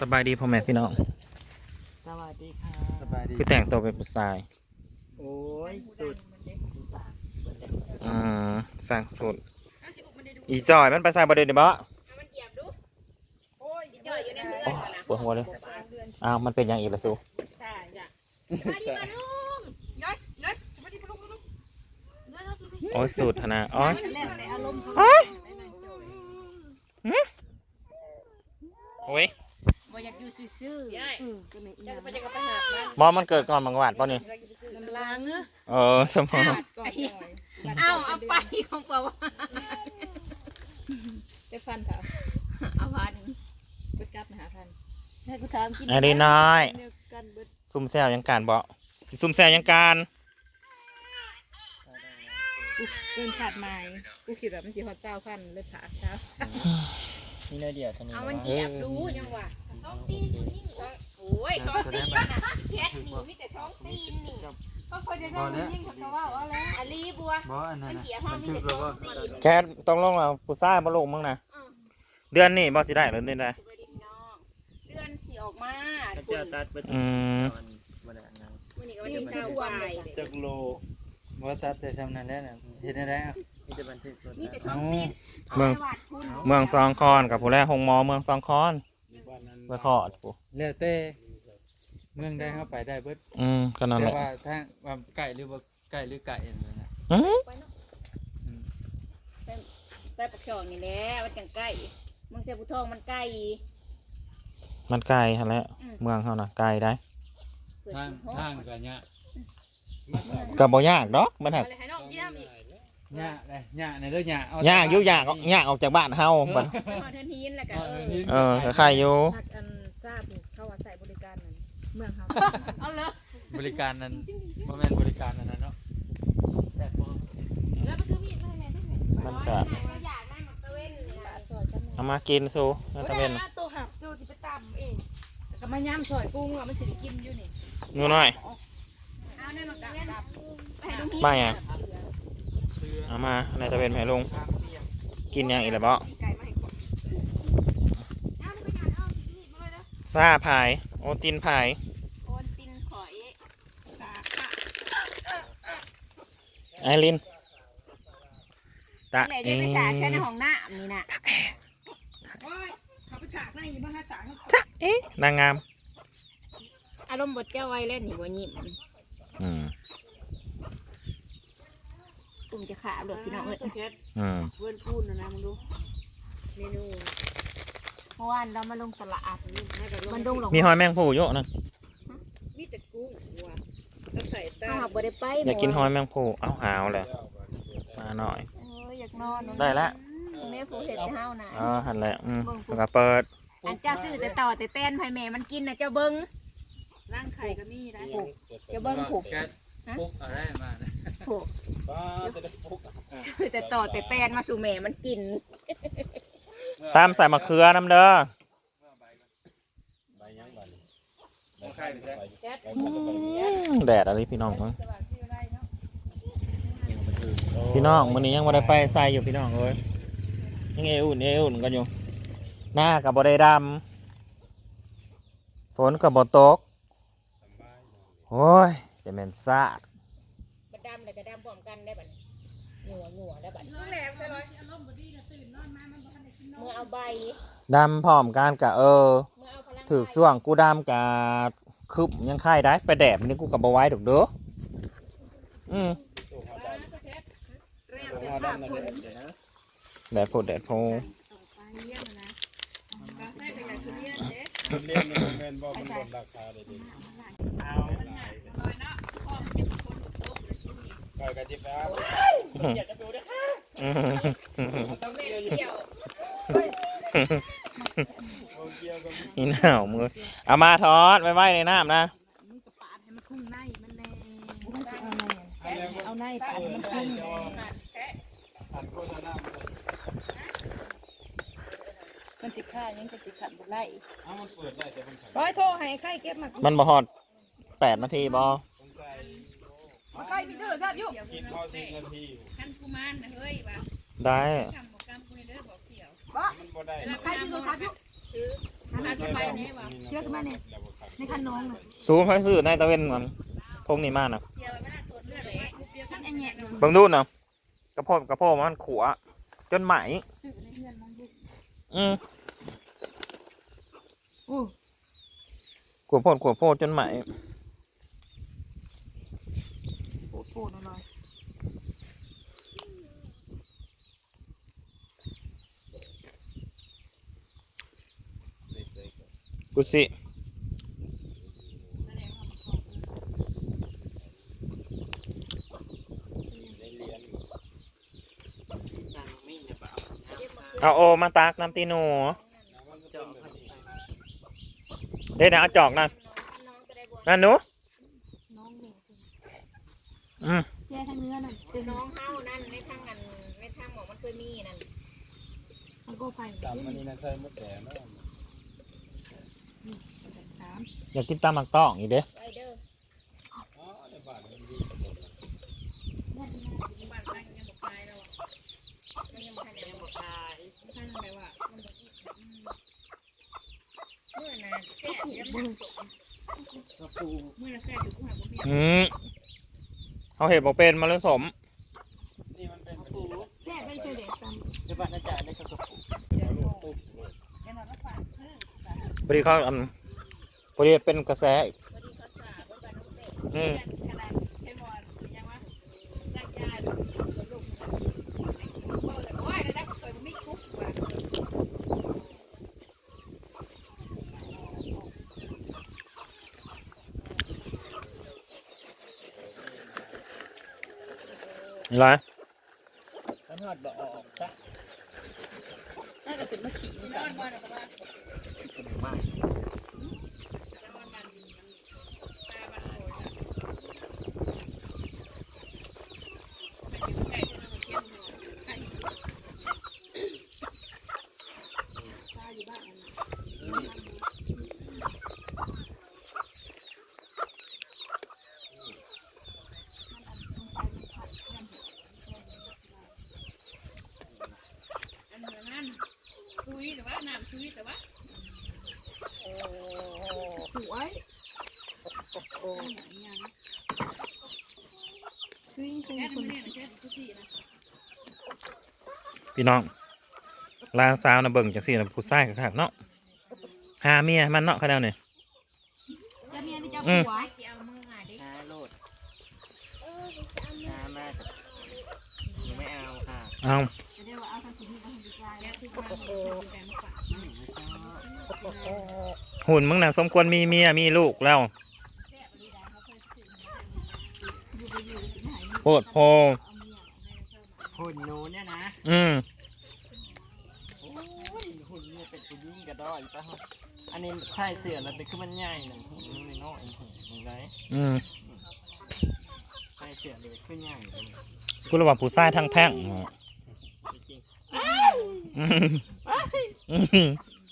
สบายดีพ่อแม่พี่น้องสวัสดีค่ะสบายดีคือแต่งตัวเป็นผู้ชาย โอ้ยสุดอืมสร้างสุดอีจอยมันไปใส่ประเด็นเดี๋ยวบ่มันเหยียบดูโอ้ยเจออยู่ในเรือนโอ้ก่อนนะปวดหัวเลยอ้าวมันเป็นอย่างอีกละสูใช่จ้ะมาดิมาลุงย้อยย้อยมาดิมาลุงมาลุงย้อยย้อยย้อยโอ้ยสุดนะโอ้ยแล้วในอารมณ์โอ้ยโอ้ย บ่อยากอยู่ซื่อๆย้อยจะไปจะกับไปหาบ้านบอมันเกิดก่อนบางหวัดป่ะนี่ น้ำลางเนอะเออสมองเอาเอาไปของเปล่าวะจะฟันเถอะเอาพันเบิดกลับมาหาพันให้กูถามกินไอ้นี่น้อย เดียวกันเบิดซุ่มแซวยังการบ่ซุ่มแซวยังการกูเกินขาดไม้กูคิดว่ามันสิฮอดเจ้าพันเลยขาดเจ้า นี่นาเดียวเท่านี้เอานะมันเหยียบดูยังวะ สองตีนโอ้ยสองตีนนะแคทนี่มีแต่องตีนนี่ก็คอยได้ได้ยิ่งเขาว่าเอาแล้วอลีบัวบ่อันนั้นมันเหยียห้องมีแต่องตีนแค่ต้องลงแล้วผู้ชามาลงมึงนะเดือนนี้บ่สิได้หรือเดือนใดสวัสดีพี่น้องเดือนสีออกมาถ้าเจอตัดไปอืมบ่ได้อันนั้นวันนี้ก็วันที่เช้าไปจักโลบ่ตัดแต่ซ้ำนั้นแล้วนะเฮ็ดได้แล้วมีแต่บันทึกตัวมีแต่ช่ตัอดงตีนเมืองเมืองซองคอนกับผู้แรกหงมอเมืองซองคอน ไปขอดผู้แล้วแต่เมืองได้เข้าไปได้เบิดอืมก็นั่นแหแต่ละว่าถ้าว่าไก่หรือบ่ไก่หรือไก่นั่นน่ะอื้อไปปักช่องนี่แหละมันจังใกล้เมืองเสียบุทองมันใกล้มันไกลฮะแหล้วเมืองเขานะไกลได้เปิดทางสิบหกทางก็ยะก็บ่ยากดอกมันหักอะไรให้น้องเยี่ยมอีกยะเลยยะในเด้อยะเอายากอยู่ยากออกยากออกจากบ้านเฮาบัด ไปหอเทินทีนแล้วก็เอาเอเดี๋ยวอนี้เออก็ใครอยู่พักอัน ทราบนี่เข้าว่าใส่บริการนั่นเมืองเฮาเอาเลยบริการนั้นบ่แม่นบริการอันนั้นเนาะแต่บ่แล้วไปซื้อมีดมาให้แม่ด้วยมันจะ อยากได้หมักตะเว้นนี่นะซอยกันเอามากินสู้นั่นตะเวนตัวหับตัวสิไปตำเองก็มาย่ำซอยกุ้งว่ามันสิได้กินอยู่นี่งูน้อยเอาในหมักตะเว้นไปให้ลุงพีไม่อะเอามาในตะเวนแม่ลุง กินยังอีกแล้วบ่ ไก่มาให้ก่อน เอาไปงานเอามีดมาเลยนะ ซาพาย โอตินพาย โอนตินขอยสาค่ะไอริน ตะไหนเอจะไปสาแค่ในห้องน้ำนี่นะโอ้ยเขาไปสากในอยู่บ้านหาสากเขาตะเอ๊ะนางงาม อารมณ์บดเจ้าไว้เล่นนี่บ่ยิ้มอืมปุ่มจะขาหลุดพี่น้องเอ้ยแค่อืมเพื่อนพูดนะนะมึงดู เมนู เมื่อวานเรามาลงตลาดให้กับมันดงหลงมีหอยแมงผู้เยอะนะมีแต่กุ้งว่ะต้องใส่ตาข้าวบ่ได้ไปอยากกินหอยแมงผู้เอาหาวเลยมาหน่อยเอออยากนอนได้ละแม่ผู้เห็ดเฮานะเออหันแหละอืมแล้วก็เปิดอันเจ้าซื้อแต่ต่อแต่เต้นไผแม่มันกินน่ะเจ้าเบิ่งร่างไข่ก็มีได้ผูกเจ้าเบิ่งผูกแก๊สปุ๊กเอะไรมานะผูกซื้อแต่ต่อแต่เต้นมาสู่แม่มันกิน ตามใส่มะเขือน้ำเด้อบ่ไข่ไปแท้อืมแดดอะไรพี่น้องเอ้ยพี่น้องมื้อนี้ยังบ่ได้ไปใส่อยู่พี่น้องเอ้ยยังเออุ่นเออุ่นกันอยู่หน้ากับบ่ได้ดำฝนกับบ่ตกโอ้ยจะแม่นซากบัดดำแล้วก็ดำพร้อมกันได้บัดหัวหัวได้บัดแหลมใช่ไหม เมื่อเอาใบดำพร้อมกันกะเออ เมื่อเอาพลังถือส่วงกูดำกะคึบยังไข่ได้ไปแดดมันนี่กูกับบ่ไหว้ดอกเด้ออืมแดดโพดแดดโพเรียนมันแม่นบ่มันลดราคาได้ดิไก่กะจิบแล้วอืมแม่เที่ยว นี่หนาวมือเอามาทอดไว้ไว้ในน้ำนะมึงก็ปาดให้มันคุ้งในมันแน่เอาในปาดให้มันคุ้งอันโฆษณามันสิฆ่ายังจะสิขัดบ่ไล่เอามันได้แต่มันขังร้อยโทรให้ใครเก็บมามันบ่ฮอดแปดนาทีบ่ต้อใส่ใครมีโทรศัพท์อยู่กินข้าวสิบนาทีอยู่คันกุมารนะเฮ้ยว่าได้ มันบ่ได้ใครมีโทรศัพท์อยู่ซื้อหามาเก็ไปเนี่ยว่ะเชื่อกันมาเนี่ยในคันน้องน่ะสูงไปซื้อในตะเวนมันทงนี่มากนะเสียไว้ไม่น่าตรวจเลือดเลยคันไอ้แง่ดูเบิ่งดูนะกระโพดกระโพดมันขัวจนไหมซื้อในเรือนมันบุกอืมโอ้ขัวโพดขัวโพดจนไหมโหโหหน่อย กุสิเอาโอมาตากน้ำตีหนูเดี๋ยวนะเอาจอกนั่นน้องก็ได้บวชนั่นหนูน้องเนี่ยอืมแย่ทั้งเนื้อนั่นเป็นน้องเฮานั่นในทางกันในทางหมอมันเคยมีนั่นมันก็ไฟตามอันนี้นะใส่มดแดงเนาะ สามอยากกินตามหมักต้องอีกเด้ไวเดอร์อ๋อในบ้านมันดีบ้านสร้างยังบอกตายแล้วอะมันยังไม่ทันยังบอกตายไม่ทันอะไรว่ะมันบอกอีกเมื่อน่ะแซ่บยังไม่สมกระปูเมื่อน่ะแซ่บอยู่กูหาบ่มีอืมเขาเห็ดบอกเป็นมาเลยสมนี่มันเป็นกระปูแย่ไม่เฉยเด็กตามในบ้านอาจารย์ได้กระปู แน่นอนว่าฝากซื้อ พอดีเขาอันพอดีเป็นกระแสอีกพอดีเขาสาบนบ้านน้องเต้อืมขนาดเทมอนยังว่าสร้างยาลูกลูกว่าเลยว่าได้เคยมีคุกว่านี่ไรฉันหอดบ่ออกซะน่าจะเป็นมะขี่นอนบ้านก็ว่าเป็นมาก จะนอนบ้านดินตาบ้านโอยนะไก่ที่เราเก็บอยู่ไก่ ตาอยู่บ้าน อันนั้นซุยแต่ว่าน้ำซุยแต่ว่า สวย วิ่งคุยแค่คทำนไมเนี่ยแค่ทุกทีนะพี่น้องลางสาวนะเบิ่งจากสี่นะผู้ชายขาดเนาะหาเมียมันเนาะคะแนนเนี่ยจะเมียนี่จะอืมผัวไอ้สิเอามืออะดิหาโลดหามากหนูไม่เอาค่ะเอาจะได้ว่าเอาทางสิ่งนี้เอาทางจิตใจแค่ทุกวันเลยแต่มาฝากไม่ชอบหุ่นมึงน่ะสมควรมีเมียมีลูกแล้ว แซ่บดีได้เขาเคยซื้อ อยู่ไปอยู่สิหาย โพดโพหุ่นหนูเนี่ยนะอืมโอ้ยหุ่นเนี่ยเป็นผู้หญิงกระดอยปะฮะอันนี้ใช่เสือแล้วแต่คือมันใหญ่หนึ่งหุ่นมันน้อยหุ่นมันไรอืมใช่เสือเลยคือใหญ่เลยกูระว่าผู้ชายทั้งแท่งจริงอืมอืม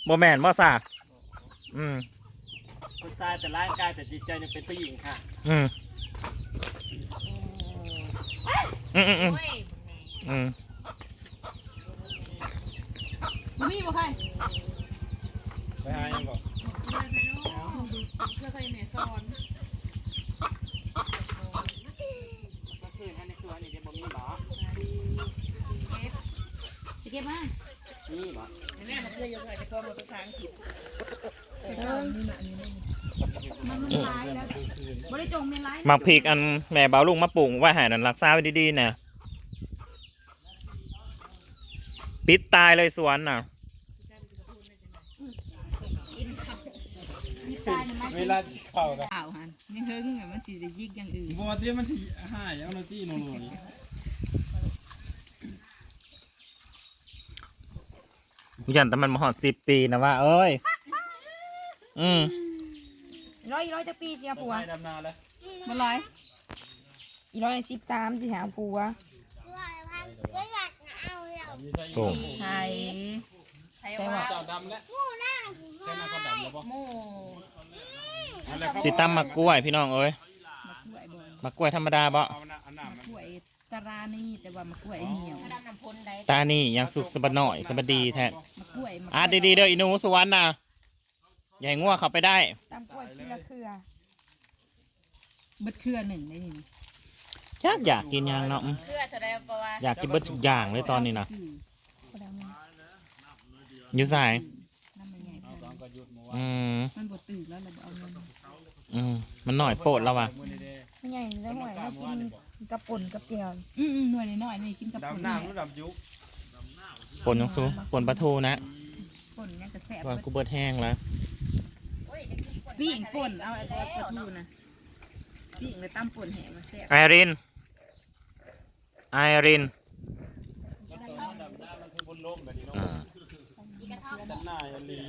บ่แม่นบ่ซาอืมๆคนตายแต่ร่างกายแต่จิตใจเนี่ยเป็นผู้หญิงค่ะ อืม อืมอืมอืมโอ้ยอืมมีบ่ใครไปหายังบอกเพื่อนไปเนาะเพื่อนเคยแม่สอน ก็คือให้ในครัวนี่เดี๋ยวบ่มีหรอ ไปเก็บมา มีหรอ แม่มันเคยยกให้ไปฟ้องภาษาอังกฤษ เออมันมันร้ายแล้วบ่ได้จงเมนร้าย หมักพริกอันแม่เบาลุงมาปลูกไว้ใหายนั่นรักษาไว้ดีๆนะปิดตายเลยสวนน่ะมีตายในไม้เวลาสิเข้ากับเปล่าหันยังเฮิงอะมันสิได้ยิกอย่างอื่น บ่ว่าเดี๋ยวมันสิหายเอาหน้าที่โนโนนี่ยันแต่มันมาหอดสิบปีนะว่า เอ้ย อืม ร้อยอีร้อยจะปีเสียผัวไปดำนาแล้วบ่ร้อยอีร้อยสิบสามสิหาผัวมีใช่โอ้ไทยใครว่าเจ้าดำแล้วแค่นั้นเขาดำแล้วบ่หมู่นั่นแหละครับสิตั้มมักกล้วยพี่น้องเอ้ยมะกล้วยบ่มักกล้วยธรรมดาบ่เอาน้ำเอาน้ำมะกล้วยตารานี่แต่ว่ามะกล้วยเหี่ยวกระดำน้ำพ้นได้ตานี่ยังสุกสะบัดหน่อยสะบัดดีแท้มะกล้วยมะอะดีๆเด้ออีหนูสวรรค์น่ะอย่า ให้งัวเข้าไปได้ ตำกล้วยทีละเครือเบิดเครือหนึ่งได้นี่อยากอยากกินหยังเนาะอืมเพื่อจะได้เพราะว่าอยากกินเบิดทุกอย่างเลยตอนนี้นะซื้อก็ได้มั้ยอยู่สายน้ำมันใหญ่พออืมมันบดตื่นแล้วเราเอาเงินอืมมันหน่อยโปรดแล้วว่ะไม่ใหญ่ได้ห่วยให้กินกระป่นกระเปียวอืมอืมหน่วยน้อยๆนี่กินกับปุ่นดำน้ำแล้วดำยุกปนยังซูปนปลาทูนะป่นยังกระแสบว่ากูเบิดแห้งแล้วโอ้ยได้กิน ปิ้งป่นเอาไอ้ตัวปลาทูนะปิ้งแล้วตั้มป่นแห้งมาแซ่บไอริน ไอรินดำน้ำมันคือบนโลกแบบนี้เนาะอ่าด้านหน้าอันนี้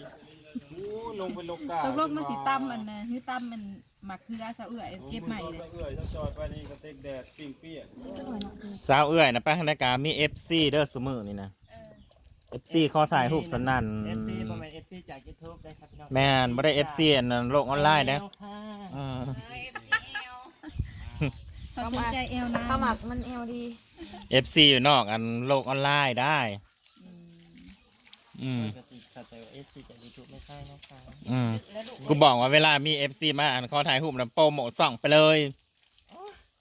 อู้ลงไปลกกาตกลงมันสิตั้มมันนะคือตั้มมันหมักคืออาซาเอื่อยเก็บใหม่เลย เอื้อยเจ้าจอยไปนี่ก็เต็กแดดปิ้งเปี้ยสาวเอื้อยนะแป้งนาการมีเอฟซีเด้อสมือนี่นะเอฟซีข้อสายหูบสนั่น เอฟซีประมาณเอฟซีจากยูทูบ ได้ครับพี่น้องแม่นบ่ได้เอฟซีอันนั้นโลกออนไลน์นะเอาค่ะอืมเออ FCL เขาสนใจเอลนะข้าวหมักมันเอวดีเอฟซีอยู่นอกอันโลกออนไลน์ได้ อืมปกติขัดใจเอฟซีจากยูทูบไม่ใช่นะคะอืมกูบอกว่าเวลามีเอฟซีมาอันเขาถ่ายรูปนะโปรโมทส่องไปเลย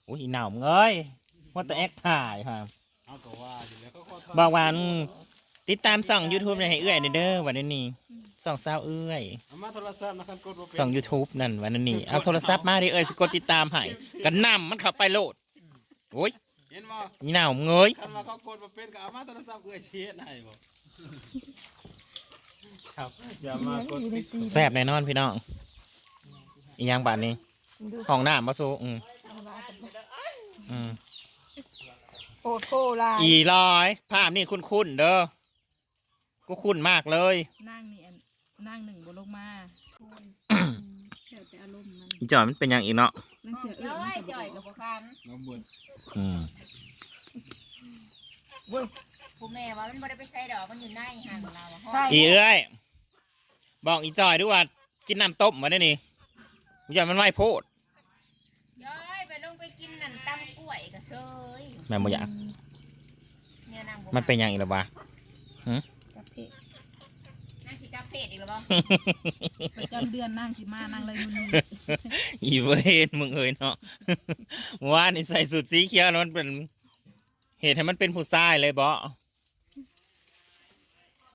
อุ้ยอีหนาวมึงเอ้ยว่าแต่แอคถ่ายค่ะเอาก็ว่าอยู่แล้วก็ขอโทษบอกว่าอืมติดตามส่อง YouTube ให้เอื้อยหน่อยเด้อวันนี้ ส่องสาวเอื้อยเอามาโทรศัพท์นะครับกดบ่เป็นส่อง YouTube นั่นวันนี้เอาโทรศัพท์มาดิเอ้ยสกดติดตามให้ก็นำมันเข้าไปโหลดโอ้ยเห็นบ่อีหนาวมึงเอ้ยคันว่าเขากดบ่เป็นก็เอามาโทรศัพท์เอื้อยเชียดให้บ่ครับอย่ามากดติดแซ่บแน่นอนพี่น้องอีหยังบาดนี้ห้องน้ำมาสู้อืมอืมโคตรโคลายอีร้อยภาพนี่คุ้นๆเด้อกูคุ้นมากเลย นั่งนี่อั นนั่งหนึ่งบนลงมาเดี๋ยวแต่อารมณ์มันอีจอยมันเป็นอย่างอีกเนาะนั่งเถื่อเอื้เอ้อยยจ่อยกับพวกคันน้ำบุญอืมผู้แม่ว่ามันบ่ได้ไปใช้ดอกมันอยู่ในหันเราอะใช่อีเอ้ยบอกอีจอยด้วยว่ากินน้ำต้มมาได้นี่กูอยากมันไหวโพดย้อยไปลงไปกินนั่นตำกล้วยก็เซยแม่บ่อยากเนี่ยนางบ่มันเป็นอย่างอีกหรอวะกระเพาะนางสิกา เพศอีกแล้วบ่ประจำเดือนนั่งสิมานั่งเลยมึงอีเวนมึงเอ้ยเนาะว่านี่ใส่สูทสีเขียวแล้วมันเป็นเหตุให้มันเป็นผู้ชายเลยบ่